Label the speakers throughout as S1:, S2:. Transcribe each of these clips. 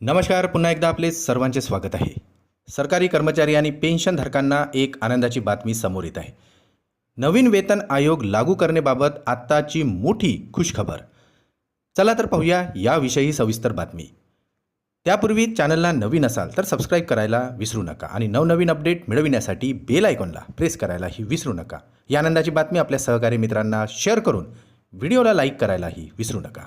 S1: नमस्कार पुन्हा एकदा आपले सर्वांचे स्वागत आहे. सरकारी कर्मचारी आणि पेन्शनधारकांना एक आनंदाची बातमी समोर येत आहे. नवीन वेतन आयोग लागू करण्याबाबत आत्ताची मोठी खुशखबर. चला तर पाहूया याविषयी सविस्तर बातमी. त्यापूर्वी चॅनलला नवीन असाल तर सबस्क्राईब करायला विसरू नका आणि नवनवीन अपडेट मिळविण्यासाठी बेल आयकॉनला प्रेस करायलाही विसरू नका. या आनंदाची बातमी आपल्या सहकारी मित्रांना शेअर करून व्हिडिओला लाईक करायलाही विसरू नका.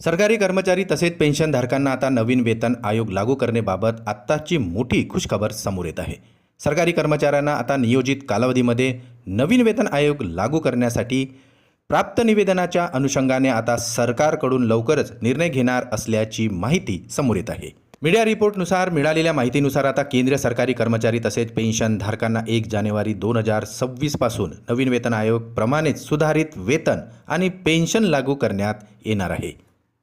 S1: सरकारी कर्मचारी तसेच पेन्शनधारकांना आता नवीन वेतन आयोग लागू करण्याबाबत आत्ताची मोठी खुशखबर समोर येत आहे. सरकारी कर्मचाऱ्यांना आता नियोजित कालावधीमध्ये नवीन वेतन आयोग लागू करण्यासाठी प्राप्त निवेदनाच्या अनुषंगाने आता सरकारकडून लवकरच निर्णय घेणार असल्याची माहिती समोर येत आहे. मीडिया रिपोर्टनुसार मिळालेल्या माहितीनुसार आता केंद्रीय सरकारी कर्मचारी तसेच पेन्शनधारकांना एक जानेवारी दोन हजार सव्वीसपासून नवीन वेतन आयोग प्रमाणेच सुधारित वेतन आणि पेन्शन लागू करण्यात येणार आहे.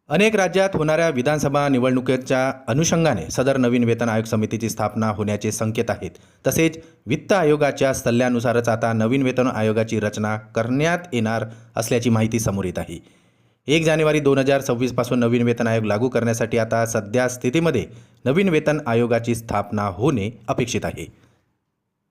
S1: अनेक राज्यात होणाऱ्या विधानसभा निवडणुकीच्या अनुषंगाने सदर नवीन वेतन आयोग समितीची स्थापना होण्याचे संकेत आहेत. तसेच वित्त आयोगाच्या सल्ल्यानुसारच आता नवीन वेतन आयोगाची रचना करण्यात येणार असल्याची माहिती समोर येत आहे. एक जानेवारी दोन हजार सव्वीसपासून नवीन वेतन आयोग लागू करण्यासाठी आता सध्या स्थितीमध्ये नवीन वेतन आयोगाची स्थापना होणे अपेक्षित आहे.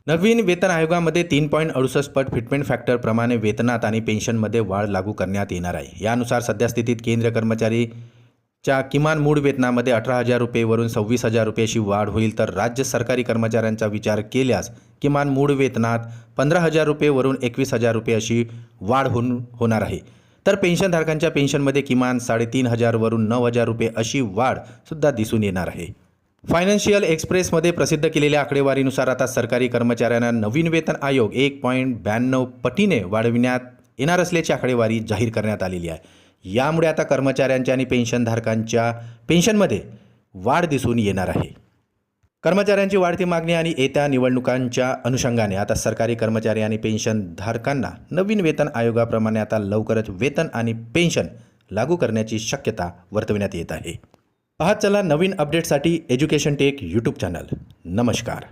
S1: नवीन वेतन आयोगामध्ये तीन पॉईंट अडुसष्ट पट फिटमेंट फॅक्टरप्रमाणे वेतनात आणि पेन्शनमध्ये वाढ लागू करण्यात येणार आहे. यानुसार सध्या स्थितीत केंद्रीय कर्मचारीच्या किमान मूळ वेतनामध्ये अठरा हजार रुपयेवरून सव्वीस हजार रुपयाची वाढ होईल तर राज्य सरकारी कर्मचाऱ्यांचा विचार केल्यास किमान मूळ वेतनात पंधरा हजार रुपयेवरून एकवीस हजार रुपये अशी वाढ होऊन होणार आहे. तर पेन्शनधारकांच्या पेन्शनमध्ये किमान साडेतीन हजारवरून नऊ हजार रुपये अशी वाढ सुद्धा दिसून येणार आहे. फायनान्शियल एक्सप्रेसमध्ये प्रसिद्ध केलेल्या आकडेवारीनुसार आता सरकारी कर्मचाऱ्यांना नवीन वेतन आयोग एक पॉईंट ब्याण्णव पटीने वाढविण्यात येणार असल्याची आकडेवारी जाहीर करण्यात आलेली आहे. यामुळे आता कर्मचाऱ्यांच्या आणि पेन्शनधारकांच्या पेन्शनमध्ये वाढ दिसून येणार आहे. कर्मचाऱ्यांची वाढती मागणी आणि येत्या निवडणुकांच्या अनुषंगाने आता सरकारी कर्मचारी आणि पेन्शनधारकांना नवीन वेतन आयोगाप्रमाणे आता लवकरच वेतन आणि पेन्शन लागू करण्याची शक्यता वर्तविण्यात येत आहे. पाहत चला नवीन अपडेटसाठी एज्युकेशन टेक यूट्यूब चॅनल नमस्कार.